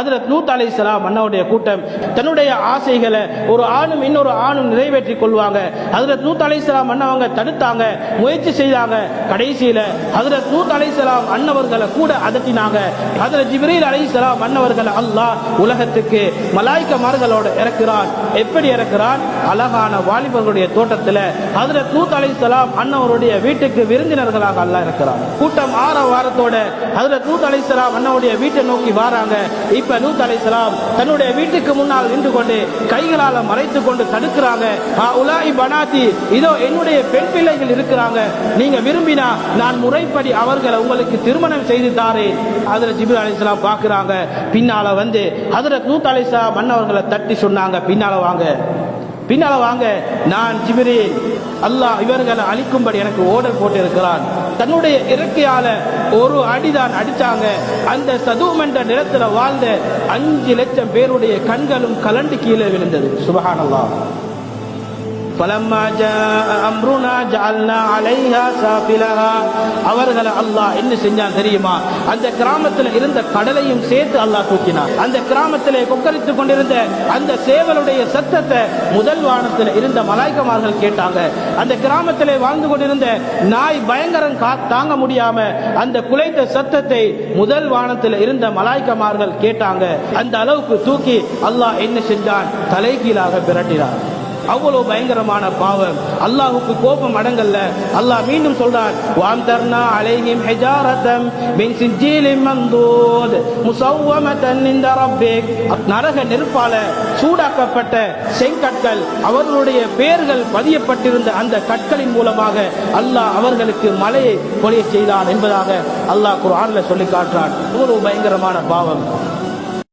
ஹதரத் நூத் சலாம் அண்ணாவுடைய கூட்டம் தன்னுடைய ஆசைகளை ஒரு ஆணும் இன்னொரு ஆணும் நிறைவேற்றி கொள்வாங்க. ஹதரத் நூத் அலைஹிஸ்ஸலாம் அண்ணாவங்க தடுத்தாங்க முயற்சி செய்தாங்க. கடைசியில ஹதரத் நூத் அலைஹிஸ்ஸலாம் அண்ணவர்களை கூட அதட்டினாங்க. ஹதரத் ஜிப்ரீல் அலைஹிஸ்ஸலாம் அண்ணவர்களை அல்லாஹ் உலகத்துக்கு மலாய்க்கமார்களோட இறக்குறான். எப்படி இறக்குறான்? அழகான வாலிபர்களுடைய தோட்டத்தில் ஹதரத் நூத் அலைஹிஸ்ஸலாம் அண்ணவருடைய வீட்டுக்கு விருந்தினர்களாக அல்லாஹ் இருக்கிறான் கூட்டம் ஆற வாரத்தோட ஹதரத் நூத் அலைஹிஸ்ஸலாம் அண்ணவுடைய வீட்டை நோக்கி வாராங்க. இப்ப நூத் அலைஹிஸ்ஸலாம் தன்னுடைய வீட்டுக்கு முன்னால் நின்று கொண்டு கைகளால மறைத்து கொண்டு தடுக்கிறாங்க. "ஆ, பனாத்தி இதோ என்னுடைய பெண் பிள்ளைகள் இருக்கிறாங்க. நீங்க விரும்பினா நான் முறைப்படி அவர்களை உங்களுக்கு திருமணம் செய்து தாரேன். அதுல ஜிபிர் அலைஹிஸ்ஸலாம் பார்க்குறாங்க. பின்னால வந்து ஹதரத் நூத் அலைஹிஸ்ஸலாம் மன்னவர்களை தட்டி சொன்னாங்க. பின்னால வாங்க. பின்னால வாங்க. நான் ஜிபிரேல் அல்லாஹ் இவர்களை அழிக்கும்படி எனக்கு ஓடர் போட்டு இருக்கிறான் தன்னுடைய இறக்கையால ஒரு அடிதான் அடிச்சாங்க. அந்த சதுமன்ற நிலத்துல வாழ்ந்த அஞ்சு லட்சம் பேருடைய கண்களும் கலண்டு கீழே விழுந்தது. சுபஹானல்லாஹ். பலம்மா அம்ருனா ஜஅல்னா அலைஹா சாஃபிலஹா அவர்களை அல்லாஹ் என்ன செஞ்சான் தெரியுமா? அந்த கிராமத்தில் இருந்த கடலையும் சேர்த்து அல்லாஹ் தூக்கினான். அந்த கிராமத்தில் கொக்கரித்து கொண்டிருந்த அந்த சேவலுடைய சத்தத்தை முதல் வானத்தில் இருந்த மலாய்க்கமார்கள் கேட்டாங்க. அந்த கிராமத்தில் வாழ்ந்து கொண்டிருந்த நாய் பயங்கரம் தாங்க முடியாம அந்த குலைத்த சத்தத்தை முதல் வானத்தில் இருந்த மலாய்க்கமார்கள் கேட்டாங்க. அந்த அளவுக்கு தூக்கி அல்லாஹ் என்ன செஞ்சான்? தலைகீழாக பிரட்டினார் அவ்வளவு பயங்கரமான பாவம். அல்லாஹுக்கு கோபம் அடங்கல்ல. அல்லாஹ் மீண்டும் சொல்றான் வாந்தர்னா அலைஹிம் ஹிஜாரதம் மின் சிஜீலின் மந்தூத் முஸவ்வமதன் ரப்பிக். நரக நெருப்பால சூடாக்கப்பட்ட செங்கற்கள் அவர்களுடைய பெயர்கள் பதியப்பட்டிருந்த அந்த கற்களின் மூலமாக அல்லாஹ் அவர்களுக்கு மலையை பொழிய செய்தான் என்பதாக அல்லாஹ் குரான்ல சொல்லி காட்டுறான். இவ்வளவு பயங்கரமான பாவம்.